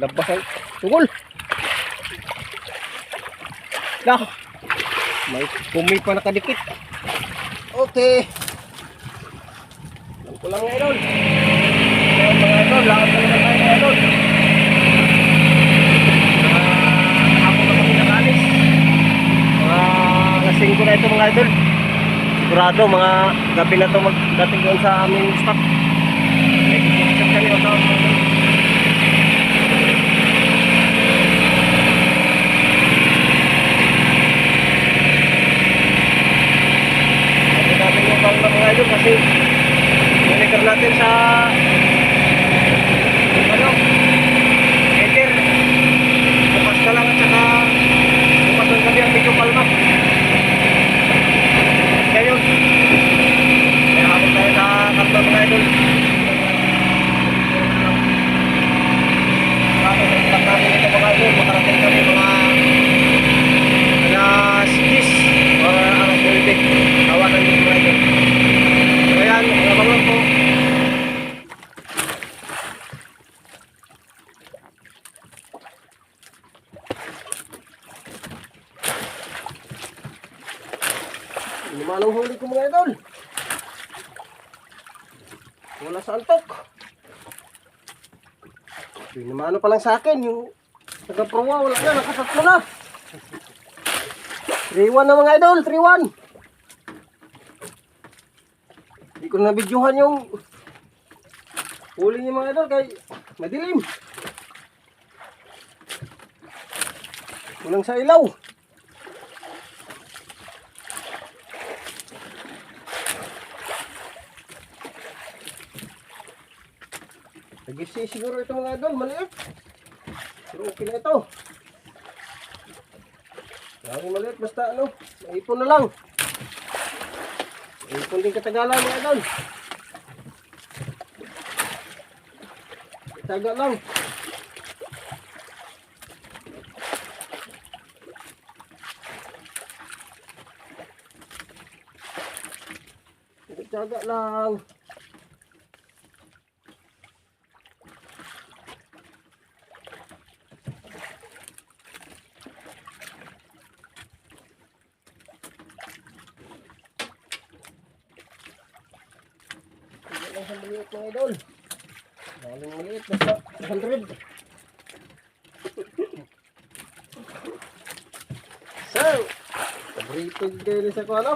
Labas ang tungol. Lah. May kumi pa nakadikit. Okay. Lang ko lang nga idol. Ayan, mga idol, na tayo mga idol. Ah, ako na kami nakalis. Mga alas 5 na ito mga idol. Sigurado mga gabi na ito magdating doon sa aming spot. May kukulisap kami o sa mga idol. Sabi natin yung bang mga idol kasi monitor natin sa ano header bukas ka lang at saka bukas ng gabi ang medyo palma ngayon kaya habang tayo sa karton mga idol Bago sa ilang namin ito mga idol makarating kami mga alas 10 or alas 12 tawanan dito mga idol so yan mga bangon po Lumanong huli ko mga idol. Wala sa antok. Pinamano pa lang sa akin yung taga-prowa wala na nakasatlo na. 3-1 na mga idol, 3-1. Hindi ko na videohan yung huli niya mga idol kay madilim. Walang sa ilaw. Nag-isi siguro ito mga idol, maliit. Pero okay na ito. Lagi maliit, basta ano, maipon na lang. Maipon din katagalan mga idol. Taga lang. Taga lang. Mga idol. Galing maliit, basta 100. so, pabritig kayo rin sa kuwalo.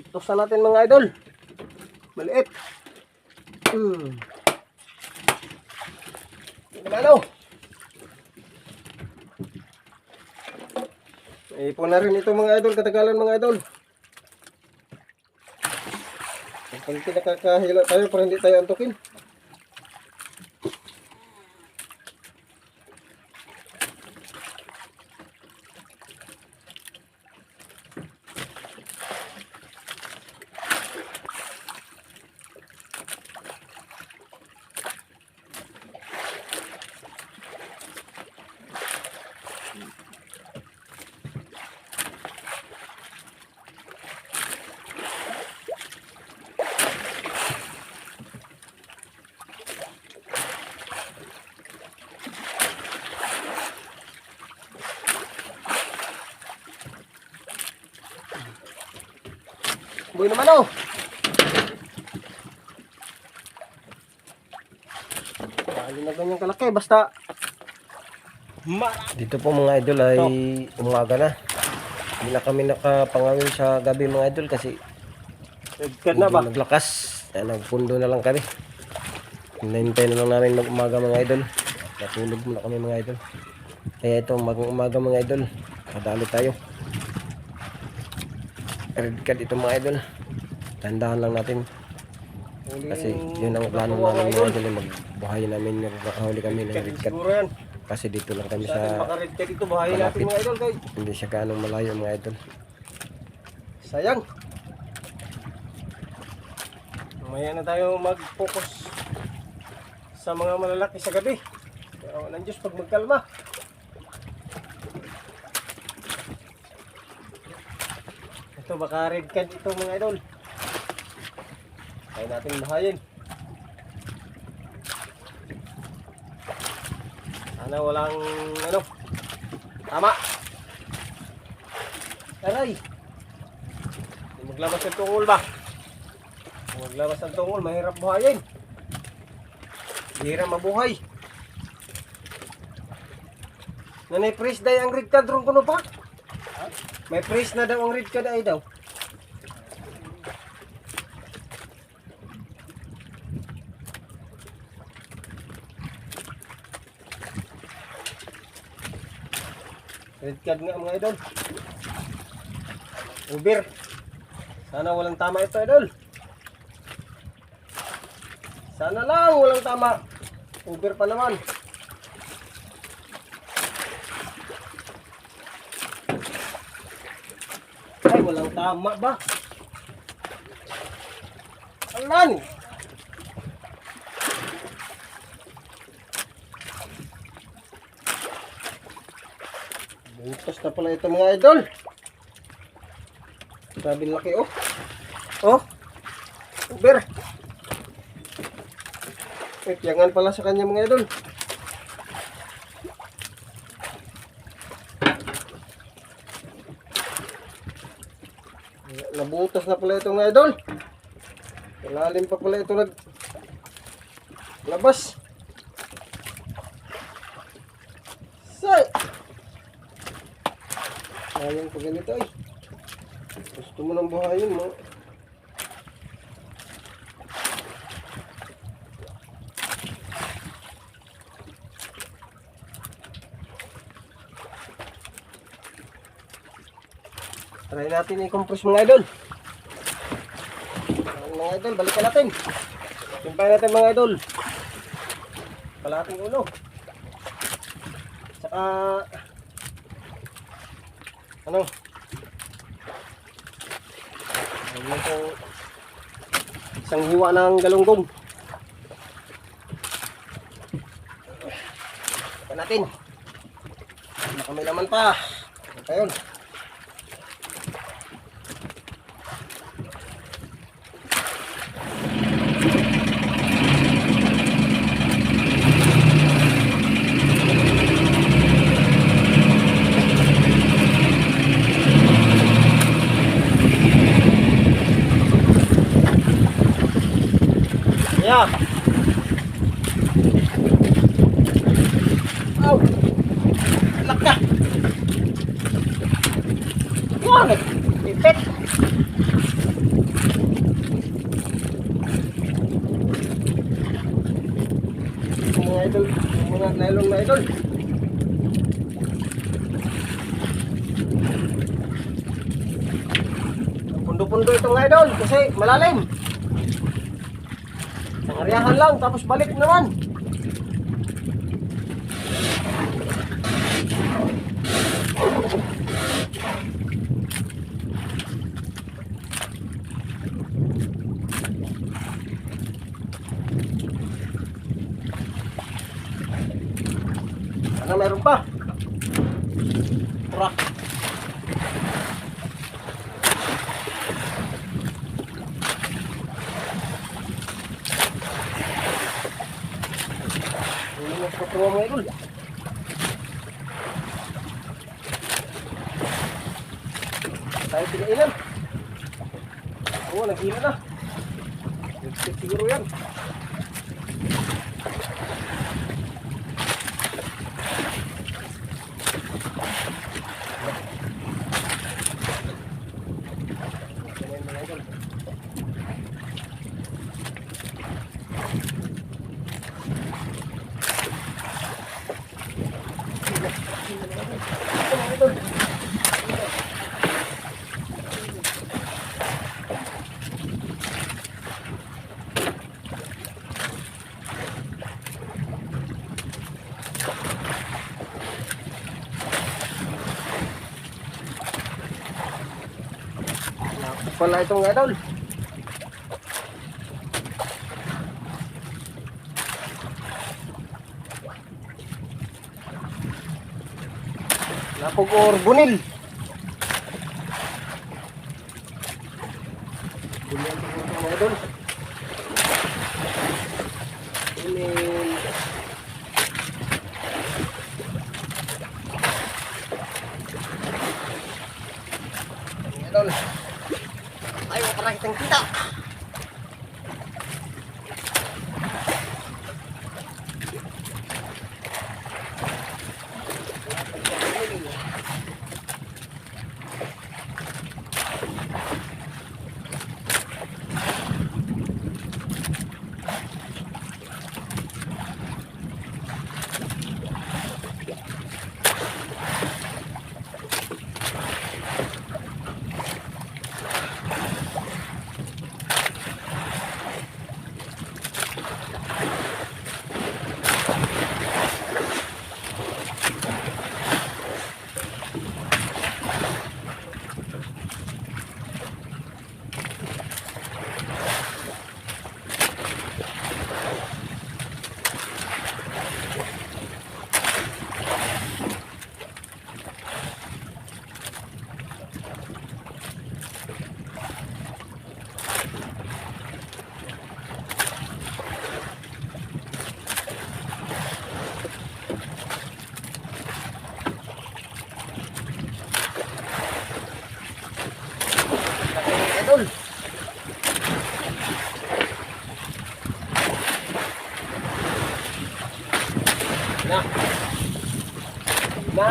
Itos na natin mga idol. Maliit. Hmm. Ano? Ipon na rin ito mga idol, katagalan mga idol. Pag nakakahila tayo para hindi tayo antukin. Boy naman oh. Dali na ganyan kalaki, basta Dito po mga idol ay umaga na. Hindi na kami nakapangawin sa gabi mga idol kasi Nagkat na ba? naglakas. Ay, nagpundo na lang kami. Hinahintay na lang namin mag umaga mga idol. Natulog muna kami mga idol. Kaya ito, mag umaga mga idol. Kadali tayo. Red card ito mga idol. Tandahan lang natin. Kasi yun ang plano namin mga idol. eh, Magbuhay namin yung makahuli kami ng red card. Kasi dito lang kami Sa malapit. hindi siya gaano malayo mga idol. Sayang. Mamaya na tayo mag-focus sa mga malalaki sa gabi. Pero ng Diyos pag magkalma. Ito baka red card ito mga idol. Kaya natin buhayin. Sana walang ano. Tama. Aray. Maglabas ng tungol ba? Maglabas ng tungol, mahirap buhayin. Mahirap mabuhay. Nanay press day ang red card ron kuno pa? May press na daw ang red ay daw. Red card nga mga idol. Uber. Sana walang tama ito idol. Sana lang walang tama. Uber pa naman. Ay, walang tama ba? Alan! Butas na pala ito mga idol. Grabe laki oh. Oh. Uber. Eh, tiyangan pala sa kanya mga idol. Nabutas na pala ito mga idol. Malalim pa pala ito nag labas. Say! Sayang pa ganito ay. Gusto mo ng buhayin mo. Try natin i-compress mga idol. Mga idol, balikan natin. Simpay natin mga idol. Kalating ulo. Saka ano? Ano ito isang hiwa ng galunggong. Ito natin. Baka may laman pa. Ito yun. Idol, mga nylon na idol. Pundo-pundo itong idol kasi malalim. Ariyahan lang, tapos balik naman. Ano meron pa? Mo sa tuwa mga idol. Tayo pinailan. Oo, nag-ila na. Pala itong idol. Napog or bunil. Bulian ko ito mga idol. Bulian. Mga idol. Ayaw para kitang kita. Mga idol. Na. Na,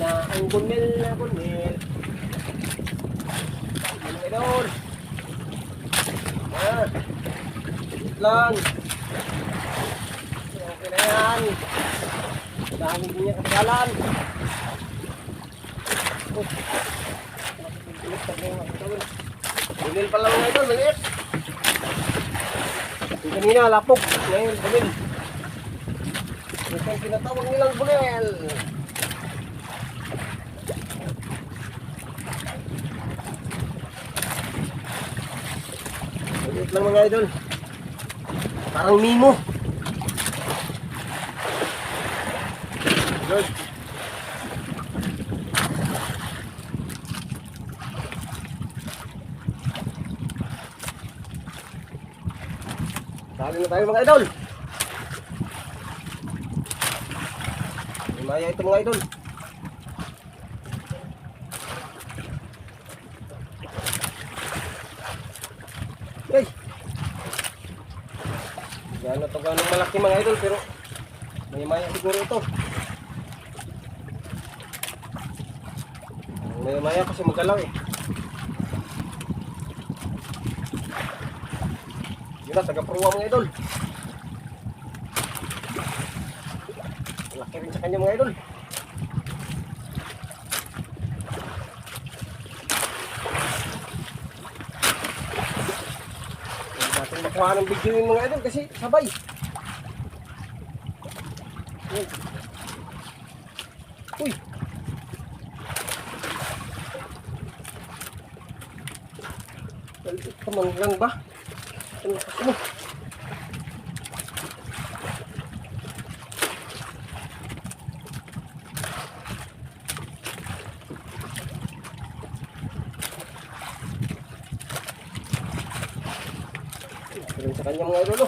na, ang gunil na gunil. Mga idol. Ah. Wait lang. Okay na yan. Dami din niya kasalanan. Oh. Bunil pa lang mga idol, maliit. Yung kanina, lapok. Ngayon, bunil. Ito ang tinatawag nilang bunil. Maliit lang mga idol. Parang mimo. Good. Sali na tayo mga idol. Lumaya ito mga idol. Okay. Yan na ito malaki mga idol pero may maya siguro ito. May maya kasi magalaw eh. Yun na, taga-pruwa mga idol. Laki rin sa kanya mga idol. Natin makuha ng video yung mga idol kasi sabay. Galit ka man lang ba? Ano mo? Rin sa kanya mga idolo.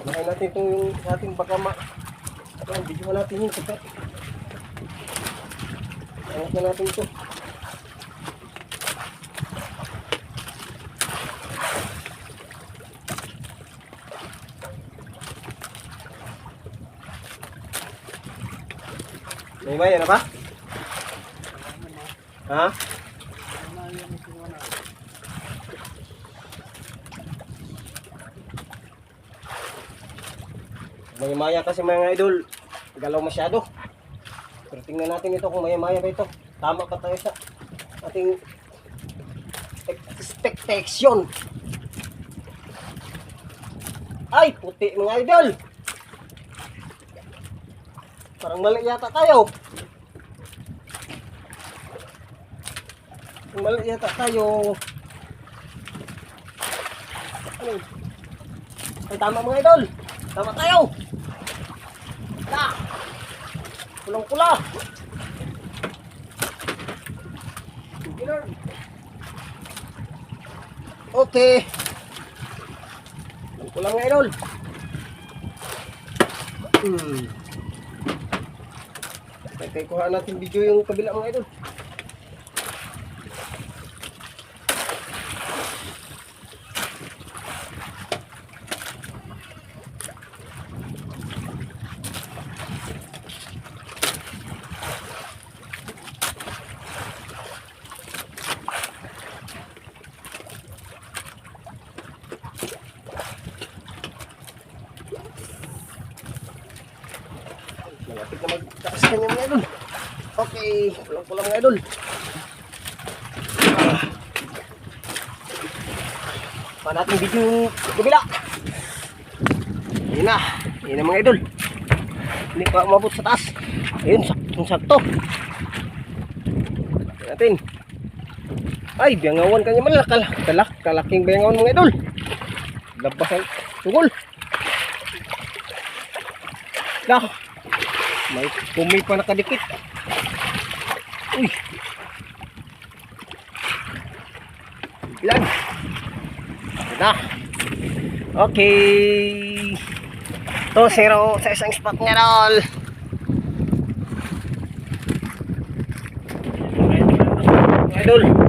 Panahin natin itong yung ating baka ma... Ito, mo natin yung sikat. Angat na natin ito. May na ba? Ha? May maya kasi mga idol, galaw masyado. Pero tingnan natin ito kung may maya ba ito. Tama pa tayo sa ating expectation. Ay, puti mga idol. Parang mali yata tayo. Mali yata tayo. Ano? Ay, tama mga idol. Tama tayo. Na. Kulang-kula. Okay. Alam ko lang nga idol. Hmm. Okay, kuha natin video yung kabila mga idol. Na magtaas kanya mga. Okay, kulang mga idol. Ah. Pa natin video yung kabila. Yun na. Yun na mga idol. Hindi pa umabot sa taas. Ayun, saktong sakto. Tingnan natin. Ay, biyangawan kanya man. Kalak, kalak, kalaking biyangawan mga idol. Labas ang tungol. Lah, may kumi pa nakadikit. Uy. Ilan? Na. Okay. To zero sa isang spot niya dol. Idol. Idol.